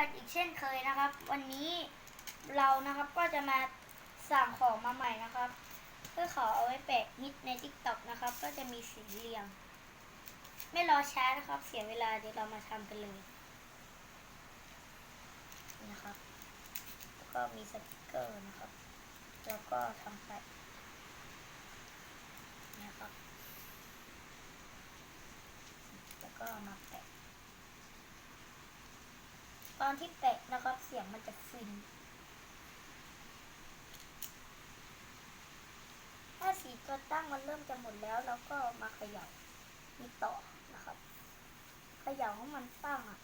กันอีกเช่นเคยนะครับ วันนี้เรานะครับก็จะมาสั่งของมาใหม่นะครับ เพื่อขอเอาไว้แปะนิดใน t ิ k t o k นะครับ ก็จะมีสีเหลี่ยม ไม่รอช้านะครับ เสียเวลาเดี๋ยวเรามาทำกันเลยนี่นะครับ แล้วก็มีสติกเกอร์นะครับ แล้วก็ทำไปนี่นะครับ แล้วก็มาแปะ ตอนที่แปะนะครับเสียงมันจะฟิน ถ้าสีตัวตั้งมันเริ่มจะหมดแล้วเราก็มาเขย่ามีต่อนะครับ เขย่าให้มันตั้งอะ